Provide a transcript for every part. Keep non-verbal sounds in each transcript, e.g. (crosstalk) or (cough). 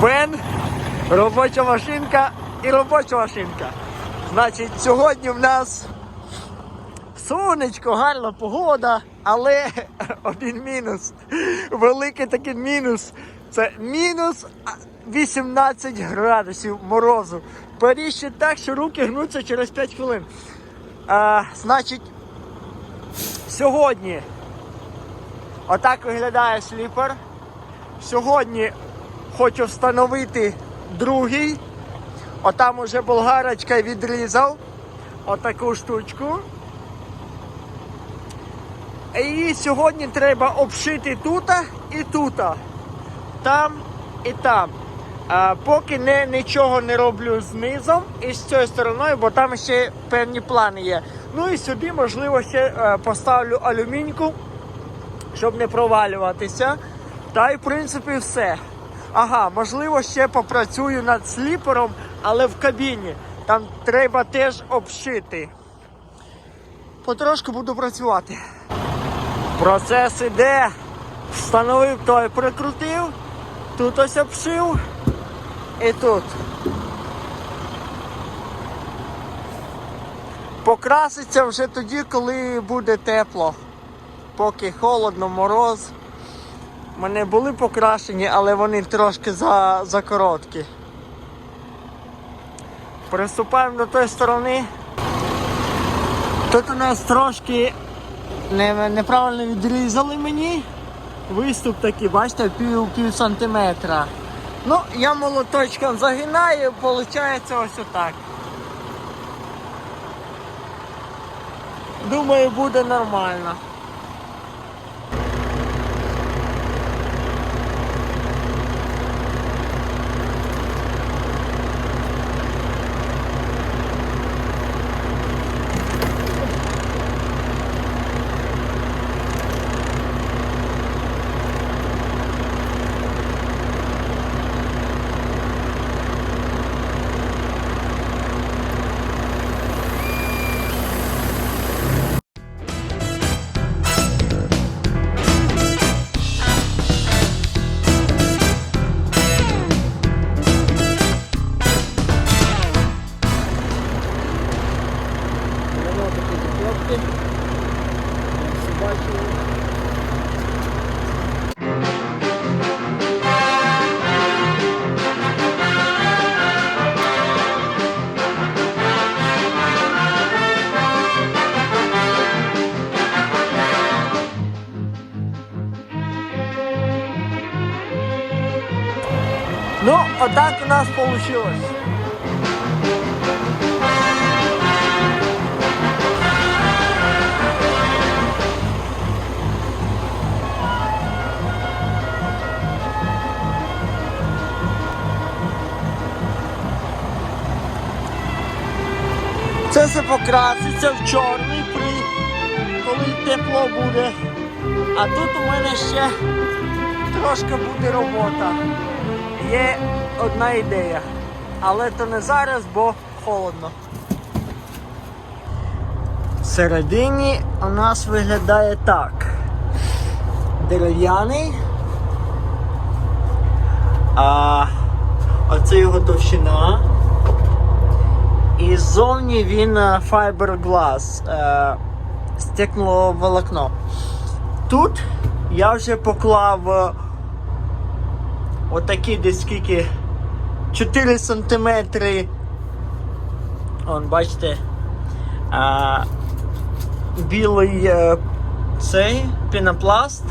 Фен, робоча машинка і робоча машинка. Значить, сьогодні в нас сонечко, гарна погода, але (laughs) один мінус. Великий такий мінус. Це мінус 18 градусів морозу. Паріжче так, що руки гнуться через 5 хвилин. А, значить, сьогодні отак виглядає сліпер. Сьогодні хочу встановити другий. Отам уже болгарочка відрізав отаку штучку. І сьогодні треба обшити тут і тут. Там і там. А, поки не, нічого не роблю з низом і з цією стороною, бо там ще певні плани є. Ну і сюди, можливо, ще е, поставлю алюміньку, щоб не провалюватися. Та й в принципі все. Ага, можливо, ще попрацюю над сліпером, але в кабіні. Там треба теж обшити. Потрошку буду працювати. Процес іде. Встановив той, прикрутив, тут ось обшив і тут. Покраситься вже тоді, коли буде тепло. Поки холодно, мороз. Мене були покрашені, але вони трошки за, за короткі. Приступаємо до тої сторони. Тут у нас трошки не, неправильно відрізали мені. Виступ такий, бачите, пів, пів сантиметра. Ну, я молоточком загинаю, виходить ось отак. Думаю, буде нормально. Бачили. Ну, отак у нас получилось. Це все покраситься в чорний при коли тепло буде. А тут у мене ще трошки буде робота. Є одна ідея. Але то не зараз, бо холодно. Всередині у нас виглядає так. Дерев'яний. А оце його товщина. Ззовні він е, fiberglass, е, стекловолокно. Тут я вже поклав е, отакі десь скільки 4 сантиметри. Он, бачите, е, білий цей пінопласт.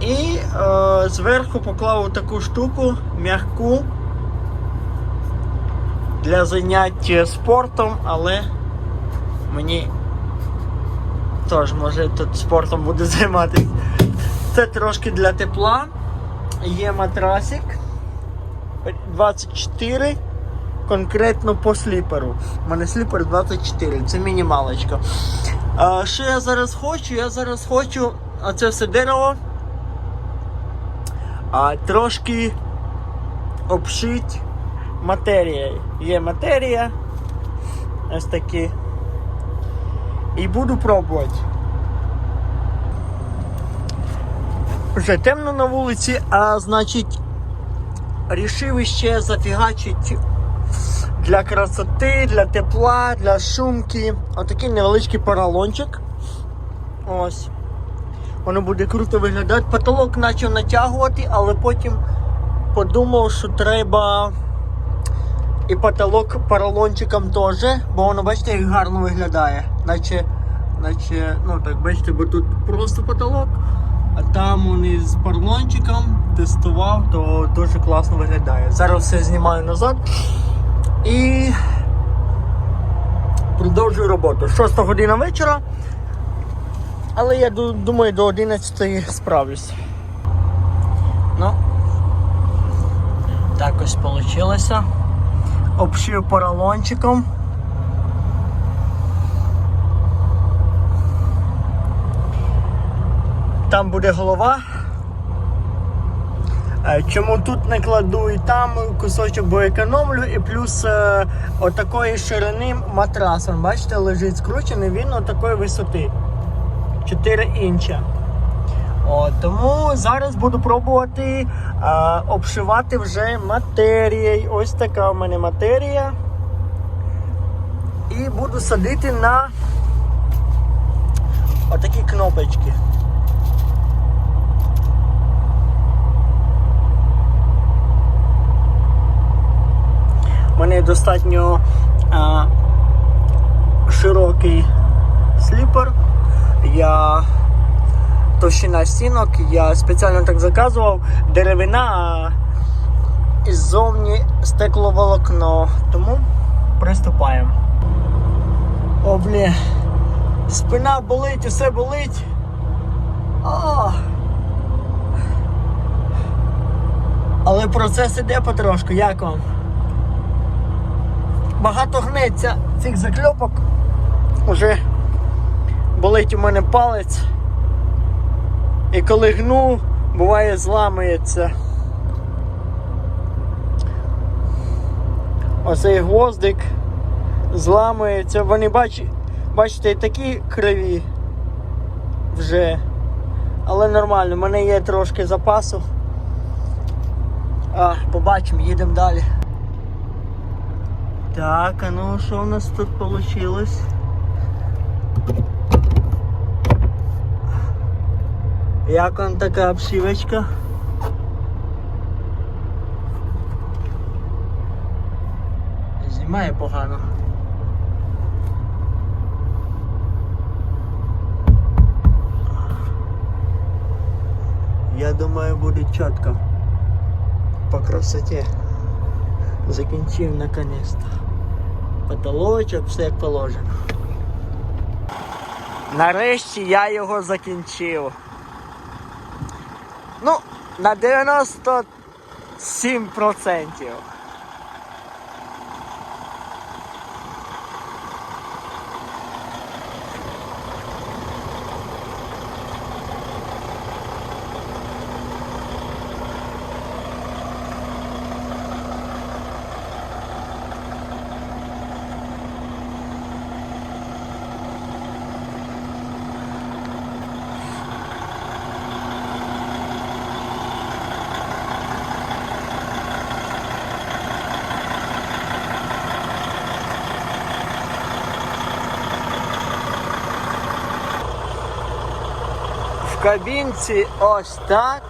І е, зверху поклав таку штуку м'яку для занять спортом, але мені теж може тут спортом буде (laughs) займатися. Це трошки для тепла. Є матрасик 24 конкретно по сліперу. У мене сліпер 24, це мінімалочка. А, що я зараз хочу? Я зараз хочу оце все дерево а, трошки обшить матерією. Є матерія. Ось такі. І буду пробувати. Вже темно на вулиці, а значить рішив ще зафігачити для красоти, для тепла, для шумки. Отакий невеличкий поролончик. Ось. Воно буде круто виглядати. Потолок почав натягувати, але потім подумав, що треба і потолок поролончиком теж, бо воно, бачите, як гарно виглядає. Наче, наче, ну так, бачите, бо тут просто потолок, а там вони з поролончиком тестував, то дуже класно виглядає. Зараз все знімаю назад і продовжую роботу. 6 година вечора. Але я думаю, до 11 справлюсь. Ну, так ось вийшло. Обшив поролончиком. Там буде голова. Е, Чому тут не кладу і там кусочок, бо економлю, і плюс е, отакої ширини матрас. Бачите, лежить скручений, він отакої висоти. 4 інча. О, тому зараз буду пробувати е, обшивати вже матерією. Ось така у мене матерія. І буду садити на отакі кнопочки. У мене достатньо е, широкий сліпер. Я товщина стінок, я спеціально так заказував, деревина, а іззовні стекловолокно. Тому приступаємо. О, блін. Спина болить, усе болить. А. Але процес іде потрошку, як вам? Багато гнеться цих закльопок. Уже болить у мене палець. І коли гну, буває зламується. Оцей гвоздик зламується. Вони бач, бачите, і такі криві вже. Але нормально, в мене є трошки запасу. А, побачимо, їдемо далі. Так, а ну що у нас тут вийшло? Як вам така обшивочка? Знімає погано. Я думаю, буде чітко. По красоті. Закінчив наконец-то. Потолочок, все як положено. Нарешті я його закінчив. Ну, на 97%. Кабінці ось так.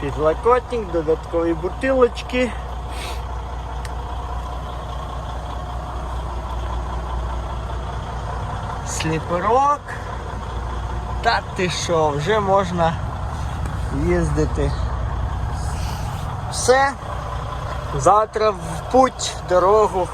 Підлокотник, додаткові бутилочки. Сліперок. Та ти що, вже можна їздити. Все. Завтра в путь, дорогу.